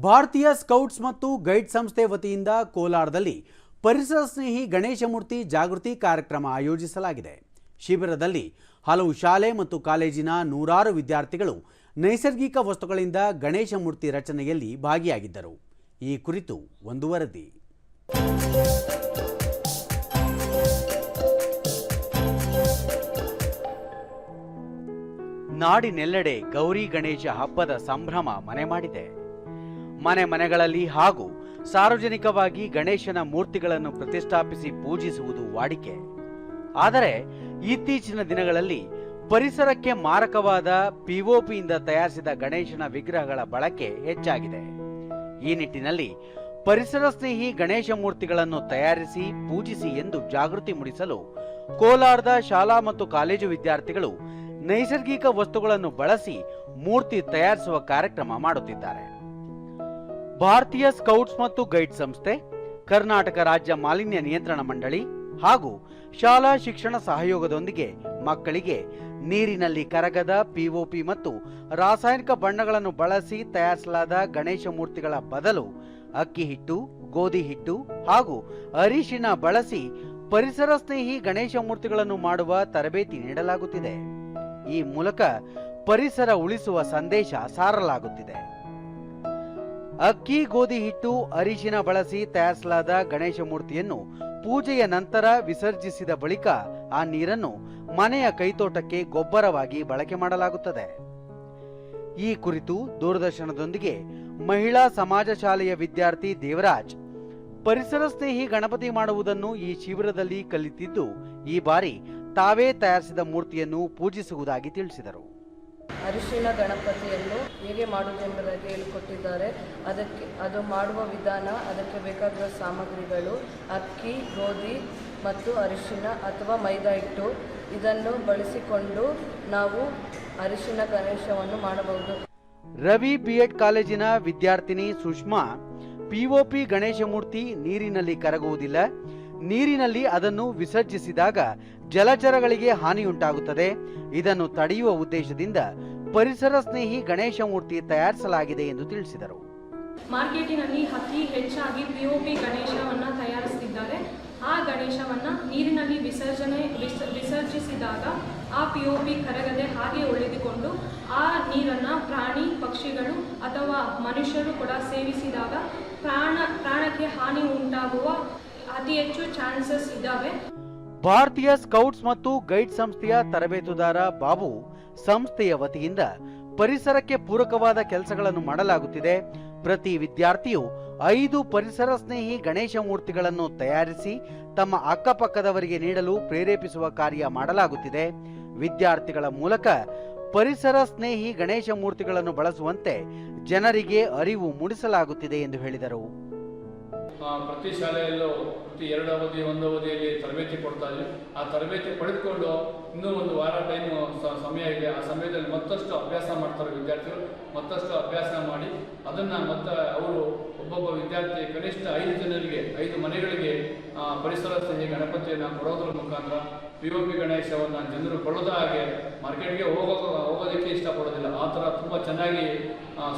ಭಾರತೀಯ ಸ್ಕೌಟ್ಸ್ ಮತ್ತು ಗೈಡ್ ಸಂಸ್ಥೆ ವತಿಯಿಂದ ಕೋಲಾರದಲ್ಲಿ ಪರಿಸರ ಸ್ನೇಹಿ ಗಣೇಶ ಮೂರ್ತಿ ಜಾಗೃತಿ ಕಾರ್ಯಕ್ರಮ ಆಯೋಜಿಸಲಾಗಿದೆ. ಶಿಬಿರದಲ್ಲಿ ಹಲವು ಶಾಲೆ ಮತ್ತು ಕಾಲೇಜಿನ ನೂರಾರು ವಿದ್ಯಾರ್ಥಿಗಳು ನೈಸರ್ಗಿಕ ವಸ್ತುಗಳಿಂದ ಗಣೇಶ ಮೂರ್ತಿ ರಚನೆಯಲ್ಲಿ ಭಾಗಿಯಾಗಿದ್ದರು. ಈ ಕುರಿತು ಒಂದು ವರದಿ. ನಾಡಿನೆಲ್ಲೆಡೆ ಗೌರಿ ಗಣೇಶ ಹಬ್ಬದ ಸಂಭ್ರಮ ಮನೆ ಮಾಡಿದೆ. ಮನೆ ಮನೆಗಳಲ್ಲಿ ಹಾಗೂ ಸಾರ್ವಜನಿಕವಾಗಿ ಗಣೇಶನ ಮೂರ್ತಿಗಳನ್ನು ಪ್ರತಿಷ್ಠಾಪಿಸಿ ಪೂಜಿಸುವುದು ವಾಡಿಕೆ. ಆದರೆ ಇತ್ತೀಚಿನ ದಿನಗಳಲ್ಲಿ ಪರಿಸರಕ್ಕೆ ಮಾರಕವಾದ ಪಿಒಪಿಯಿಂದ ತಯಾರಿಸಿದ ಗಣೇಶನ ವಿಗ್ರಹಗಳ ಬಳಕೆ ಹೆಚ್ಚಾಗಿದೆ. ಈ ನಿಟ್ಟಿನಲ್ಲಿ ಪರಿಸರ ಸ್ನೇಹಿ ಗಣೇಶ ಮೂರ್ತಿಗಳನ್ನು ತಯಾರಿಸಿ ಪೂಜಿಸಿ ಎಂದು ಜಾಗೃತಿ ಮೂಡಿಸಲು ಕೋಲಾರದ ಶಾಲಾ ಮತ್ತು ಕಾಲೇಜು ವಿದ್ಯಾರ್ಥಿಗಳು ನೈಸರ್ಗಿಕ ವಸ್ತುಗಳನ್ನು ಬಳಸಿ ಮೂರ್ತಿ ತಯಾರಿಸುವ ಕಾರ್ಯಕ್ರಮ ಮಾಡುತ್ತಿದ್ದಾರೆ. ಭಾರತೀಯ ಸ್ಕೌಟ್ಸ್ ಮತ್ತು ಗೈಡ್ ಸಂಸ್ಥೆ, ಕರ್ನಾಟಕ ರಾಜ್ಯ ಮಾಲಿನ್ಯ ನಿಯಂತ್ರಣ ಮಂಡಳಿ ಹಾಗೂ ಶಾಲಾ ಶಿಕ್ಷಣ ಸಹಯೋಗದೊಂದಿಗೆ ಮಕ್ಕಳಿಗೆ ನೀರಿನಲ್ಲಿ ಕರಗದ ಪಿಒಪಿ ಮತ್ತು ರಾಸಾಯನಿಕ ಬಣ್ಣಗಳನ್ನು ಬಳಸಿ ತಯಾರಿಸಲಾದ ಗಣೇಶ ಮೂರ್ತಿಗಳ ಬದಲು ಅಕ್ಕಿ ಹಿಟ್ಟು, ಗೋಧಿ ಹಿಟ್ಟು ಹಾಗೂ ಅರಿಶಿನ ಬಳಸಿ ಪರಿಸರ ಸ್ನೇಹಿ ಗಣೇಶ ಮೂರ್ತಿಗಳನ್ನು ಮಾಡುವ ತರಬೇತಿ ನೀಡಲಾಗುತ್ತಿದೆ. ಈ ಮೂಲಕ ಪರಿಸರ ಉಳಿಸುವ ಸಂದೇಶ ಸಾರಲಾಗುತ್ತಿದೆ. ಅಕ್ಕಿ ಗೋಧಿ ಹಿಟ್ಟು, ಅರಿಶಿನ ಬಳಸಿ ತಯಾರಿಸಲಾದ ಗಣೇಶ ಮೂರ್ತಿಯನ್ನು ಪೂಜೆಯ ನಂತರ ವಿಸರ್ಜಿಸಿದ ಬಳಿಕ ಆ ನೀರನ್ನು ಮನೆಯ ಕೈತೋಟಕ್ಕೆ ಗೊಬ್ಬರವಾಗಿ ಬಳಕೆ ಮಾಡಲಾಗುತ್ತದೆ. ಈ ಕುರಿತು ದೂರದರ್ಶನದೊಂದಿಗೆ ಮಹಿಳಾ ಸಮಾಜ ಶಾಲೆಯ ವಿದ್ಯಾರ್ಥಿ ದೇವರಾಜ್, ಪರಿಸರ ಸ್ನೇಹಿ ಗಣಪತಿ ಮಾಡುವುದನ್ನು ಈ ಶಿಬಿರದಲ್ಲಿ ಕಲಿತಿದ್ದು ಈ ಬಾರಿ ತಾವೇ ತಯಾರಿಸಿದ ಮೂರ್ತಿಯನ್ನು ಪೂಜಿಸುವುದಾಗಿ ತಿಳಿಸಿದರು. ಅರಿಶಿಣ ಗಣಪತಿಯನ್ನು ಹೇಗೆ ಮಾಡುವುದೆಂಬುದಾಗಿ ಹೇಳಿಕೊಟ್ಟಿದ್ದಾರೆ. ಅದಕ್ಕೆ, ಅದು ಮಾಡುವ ವಿಧಾನ, ಅದಕ್ಕೆ ಬೇಕಾಗಿರುವ ಸಾಮಗ್ರಿಗಳು, ಅಕ್ಕಿ, ಗೋಧಿ ಮತ್ತು ಅರಿಶಿನ ಅಥವಾ ಮೈದಾ ಹಿಟ್ಟು. ಇದನ್ನು ಬಳಸಿಕೊಂಡು ನಾವು ಅರಿಶಿನ ಗಣೇಶವನ್ನು ಮಾಡಬಹುದು. ರವಿ ಬಿಎಡ್ ಕಾಲೇಜಿನ ವಿದ್ಯಾರ್ಥಿನಿ ಸುಷ್ಮಾ ಪಿಒಪಿ ಗಣೇಶ ಮೂರ್ತಿ ನೀರಿನಲ್ಲಿ ಕರಗುವುದಿಲ್ಲ. ನೀರಿನಲ್ಲಿ ಅದನ್ನು ವಿಸರ್ಜಿಸಿದಾಗ ಜಲಚರಗಳಿಗೆ ಹಾನಿಯುಂಟಾಗುತ್ತದೆ. ಇದನ್ನು ತಡೆಯುವ ಉದ್ದೇಶದಿಂದ ಪರಿಸರ ಸ್ನೇಹಿ ಗಣೇಶ ಮೂರ್ತಿ ತಯಾರಿಸಲಾಗಿದೆ ಎಂದು ತಿಳಿಸಿದರು. ಮಾರ್ಕೆಟಿನಲ್ಲಿ ಅತಿ ಹೆಚ್ಚಾಗಿ ಪಿಒಪಿ ಗಣೇಶವನ್ನ ತಯಾರಿಸುತ್ತಿದ್ದಾರೆ ಆ ಗಣೇಶವನ್ನು ನೀರಿನಲ್ಲಿ ವಿಸರ್ಜನೆ ವಿಸರ್ಜಿಸಿದಾಗ ಆ ಪಿಒಪಿ ಕರಗದೆ ಹಾಗೆ ಉಳಿದುಕೊಂಡು ಆ ನೀರನ್ನ ಪ್ರಾಣಿ, ಪಕ್ಷಿಗಳು ಅಥವಾ ಮನುಷ್ಯರು ಕೂಡ ಸೇವಿಸಿದಾಗ ಪ್ರಾಣ, ಪ್ರಾಣಕ್ಕೆ ಹಾನಿ ಉಂಟಾಗುವ ಅತಿ ಹೆಚ್ಚು ಚಾನ್ಸಸ್ ಇದಾವೆ. ಭಾರತೀಯ ಸ್ಕೌಟ್ಸ್ ಮತ್ತು ಗೈಡ್ ಸಂಸ್ಥೆಯ ತರಬೇತುದಾರ ಬಾಬು ಸಂಸ್ಥೆಯ ವತಿಯಿಂದ ಪರಿಸರಕ್ಕೆ ಪೂರಕವಾದ ಕೆಲಸಗಳನ್ನು ಮಾಡಲಾಗುತ್ತಿದೆ. ಪ್ರತಿ ವಿದ್ಯಾರ್ಥಿಯು ಐದು ಪರಿಸರ ಸ್ನೇಹಿ ಗಣೇಶ ಮೂರ್ತಿಗಳನ್ನು ತಯಾರಿಸಿ ತಮ್ಮ ಅಕ್ಕಪಕ್ಕದವರಿಗೆ ನೀಡಲು ಪ್ರೇರೇಪಿಸುವ ಕಾರ್ಯ ಮಾಡಲಾಗುತ್ತಿದೆ. ವಿದ್ಯಾರ್ಥಿಗಳ ಮೂಲಕ ಪರಿಸರ ಸ್ನೇಹಿ ಗಣೇಶ ಮೂರ್ತಿಗಳನ್ನು ಬಳಸುವಂತೆ ಜನರಿಗೆ ಅರಿವು ಮೂಡಿಸಲಾಗುತ್ತಿದೆ ಎಂದು ಹೇಳಿದರು. ಪ್ರತಿ ಶಾಲೆಯಲ್ಲೂ ಪ್ರತಿ ಎರಡು ಅವಧಿ ಒಂದು ಅವಧಿಯಲ್ಲಿ ತರಬೇತಿ ಕೊಡ್ತಾ ಇದ್ದೀವಿ ಆ ತರಬೇತಿ ಪಡೆದುಕೊಂಡು ಇನ್ನೂ ಒಂದು ವಾರ ಟೈಮು ಸಮಯ ಇದೆ. ಆ ಸಮಯದಲ್ಲಿ ಮತ್ತಷ್ಟು ಅಭ್ಯಾಸ ಮಾಡ್ತಾರೆ ವಿದ್ಯಾರ್ಥಿಗಳು. ಮತ್ತಷ್ಟು ಅಭ್ಯಾಸ ಮಾಡಿ ಅದನ್ನು ಮತ್ತೆ ಅವರು ಒಬ್ಬೊಬ್ಬ ವಿದ್ಯಾರ್ಥಿ ಕನಿಷ್ಠ ಐದು ಜನರಿಗೆ, ಐದು ಮನೆಗಳಿಗೆ ಪರಿಸರ ಸ್ನೇಹಿ ಗಣಪತಿಯನ್ನು ಕೊಡೋದ್ರ ಮುಖಾಂತರ ಪಿ ಒ ಪಿ ಗಣೇಶವನ್ನು ಜನರು ಕೊಡೋದ ಹಾಗೆ ಮಾರ್ಕೆಟ್ಗೆ ಹೋಗೋ, ಹೋಗೋದಕ್ಕೆ ಇಷ್ಟಪಡೋದಿಲ್ಲ ಆ ಥರ ತುಂಬ ಚೆನ್ನಾಗಿ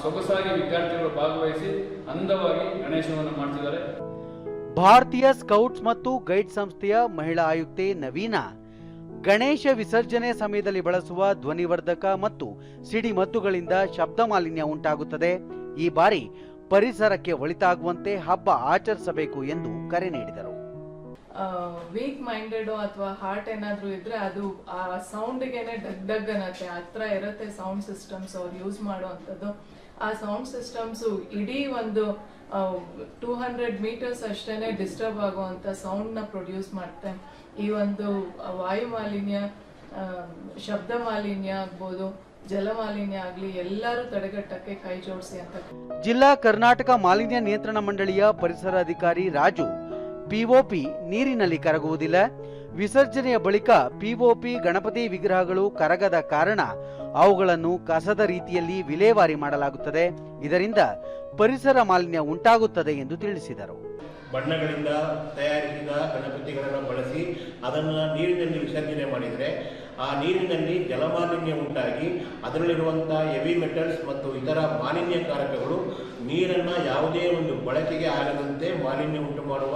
ಸೊಗಸಾಗಿ ವಿದ್ಯಾರ್ಥಿಗಳು ಭಾಗವಹಿಸಿ ಅಂದವಾಗಿ ಗಣೇಶವನ್ನು ಮಾಡ್ತಿದ್ದಾರೆ. ಭಾರತೀಯ ಸ್ಕೌಟ್ಸ್ ಮತ್ತು ಗೈಡ್ ಸಂಸ್ಥೆಯ ಮಹಿಳಾ ಆಯುಕ್ತೆ ನವೀನಾ ಗಣೇಶ ವಿಸರ್ಜನೆ ಸಮಯದಲ್ಲಿ ಬಳಸುವ ಧ್ವನಿವರ್ಧಕ ಮತ್ತು ಸಿಡಿಮದ್ದುಗಳಿಂದ ಶಬ್ದ ಮಾಲಿನ್ಯ ಉಂಟಾಗುತ್ತದೆ. ಈ ಬಾರಿ ಪರಿಸರಕ್ಕೆ ಒಳಿತಾಗುವಂತೆ ಹಬ್ಬ ಆಚರಿಸಬೇಕು ಎಂದು ಕರೆ ನೀಡಿದರು. ವೀಕ್ ಮೈಂಡೆಡ್ ಅಥವಾ ಹಾರ್ಟ್ ಏನಾದರೂ ಇದ್ರೆ ಅದು ಆ ಸೌಂಡ್ಗೆನೆ ಡಗ್ ಡಗ್ ಅನ್ನತ್ತೆ ಹತ್ರ ಇರುತ್ತೆ ಸೌಂಡ್ ಸಿಸ್ಟಮ್ಸ್ ಅವ್ರು ಯೂಸ್ ಮಾಡುವಂಥದ್ದು. ಆ ಸೌಂಡ್ ಸಿಸ್ಟಮ್ಸು ಇಡೀ ಒಂದು ಟೂ ಹಂಡ್ರೆಡ್ ಮೀಟರ್ಸ್ ಅಷ್ಟೇ ಡಿಸ್ಟರ್ಬ್ ಆಗುವಂಥ ಸೌಂಡ್ನ ಪ್ರೊಡ್ಯೂಸ್ ಮಾಡುತ್ತೆ ಈ ಒಂದು ವಾಯು ಮಾಲಿನ್ಯ ಶಬ್ದ ಮಾಲಿನ್ಯ ಆಗ್ಬೋದು, ಜಲ ಮಾಲಿನ್ಯ ಆಗಲಿ, ಎಲ್ಲರೂ ತಡೆಗಟ್ಟಕ್ಕೆ ಕೈ ಜೋಡಿಸಿ ಅಂತ. ಜಿಲ್ಲಾ ಕರ್ನಾಟಕ ಮಾಲಿನ್ಯ ನಿಯಂತ್ರಣ ಮಂಡಳಿಯ ಪರಿಸರ ಅಧಿಕಾರಿ ರಾಜು ಪಿಒಪಿ ನೀರಿನಲ್ಲಿ ಕರಗುವುದಿಲ್ಲ. ವಿಸರ್ಜನೆಯ ಬಳಿಕ ಪಿಒಪಿ ಗಣಪತಿ ವಿಗ್ರಹಗಳು ಕರಗದ ಕಾರಣ ಅವುಗಳನ್ನು ಕಸದ ರೀತಿಯಲ್ಲಿ ವಿಲೇವಾರಿ ಮಾಡಲಾಗುತ್ತದೆ. ಇದರಿಂದ ಪರಿಸರ ಮಾಲಿನ್ಯ ಉಂಟಾಗುತ್ತದೆ ಎಂದು ತಿಳಿಸಿದರು. ಬಣ್ಣಗಳಿಂದ ತಯಾರಿಸಿದ ಗಣಪತಿಗಳನ್ನು ಬಳಸಿ ಅದನ್ನು ನೀರಿನಲ್ಲಿ ವಿಸರ್ಜನೆ ಮಾಡಿದರೆ ಆ ನೀರಿನಲ್ಲಿ ಜಲಮಾಲಿನ್ಯ ಉಂಟಾಗಿ ಅದರಲ್ಲಿರುವಂಥ ಹೆವಿ ಮೆಟಲ್ಸ್ ಮತ್ತು ಇತರ ಮಾಲಿನ್ಯಕಾರಕಗಳು ನೀರನ್ನು ಯಾವುದೇ ಒಂದು ಬಳಕೆಗೆ ಆಗದಂತೆ ಮಾಲಿನ್ಯ ಉಂಟು ಮಾಡುವ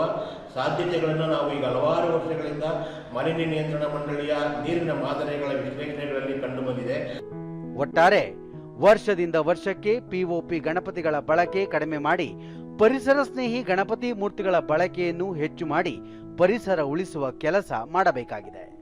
ಸಾಧ್ಯತೆಗಳನ್ನು ನಾವು ಈಗ ಹಲವಾರು ವರ್ಷಗಳಿಂದ ಮಾಲಿನ್ಯ ನಿಯಂತ್ರಣ ಮಂಡಳಿಯ ನೀರಿನ ಮಾದರಿಗಳ ವಿಶ್ಲೇಷಣೆಗಳಲ್ಲಿ ಕಂಡುಬಂದಿದೆ ಒಟ್ಟಾರೆ ವರ್ಷದಿಂದ ವರ್ಷಕ್ಕೆ ಪಿಒಪಿ ಗಣಪತಿಗಳ ಬಳಕೆ ಕಡಿಮೆ ಮಾಡಿ, ಪರಿಸರ ಸ್ನೇಹಿ ಗಣಪತಿ ಮೂರ್ತಿಗಳ ಬಳಕೆಯನ್ನು ಹೆಚ್ಚು ಮಾಡಿ, ಪರಿಸರ ಉಳಿಸುವ ಕೆಲಸ ಮಾಡಬೇಕಾಗಿದೆ.